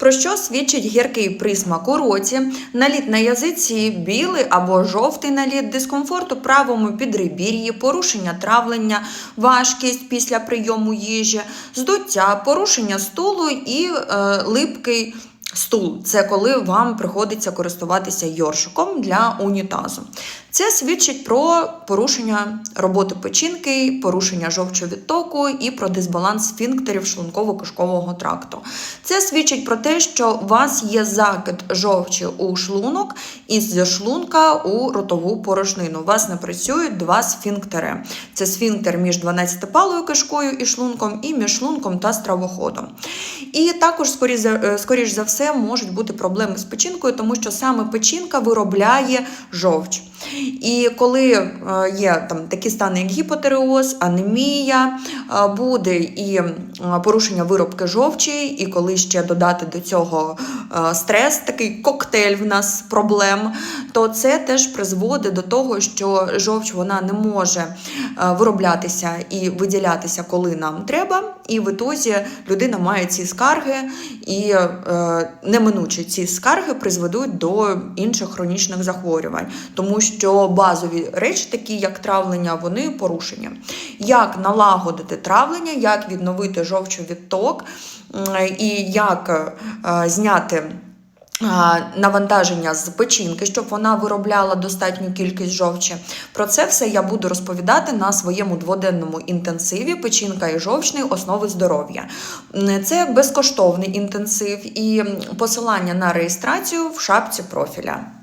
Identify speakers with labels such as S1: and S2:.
S1: Про що свідчить гіркий присмак у роті, наліт на язиці, білий або жовтий наліт, дискомфорт у правому підребір'ї, порушення травлення, важкість після прийому їжі, здуття, порушення стулу і е, липкий. Стул це коли вам приходиться користуватися йоршиком для унітазу. Це свідчить про порушення роботи печінки, порушення жовчовідтоку і про дисбаланс сфінктерів шлунково-кишкового тракту. Це свідчить про те, що у вас є закид жовчі у шлунок і з шлунка у ротову порожнину. У вас не працюють два сфінктери. Це сфінктер між 12-палою кишкою і шлунком, і між шлунком та стравоходом. І також, скоріш е, за все, можуть бути проблеми з печінкою, тому що саме печінка виробляє жовч. І коли е, є там такі стани, як гіпотереоз, анемія, е, буде і порушення виробки жовчі, і коли ще додати до цього е, стрес, такий коктейль в нас проблем, то це теж призводить до того, що жовч вона не може е, вироблятися і виділятися, коли нам треба. І в ітозі людина має ці скарги, і е, неминуче ці скарги призведуть до інших хронічних захворювань, тому що базові речі, такі як травлення, вони порушені. Як налагодити травлення, як відновити жовчовідток і як е, зняти. Навантаження з печінки, щоб вона виробляла достатню кількість жовчі. Про це все я буду розповідати на своєму дводенному інтенсиві печінка і жовчний основи здоров'я. Це безкоштовний інтенсив і посилання на реєстрацію в шапці профіля.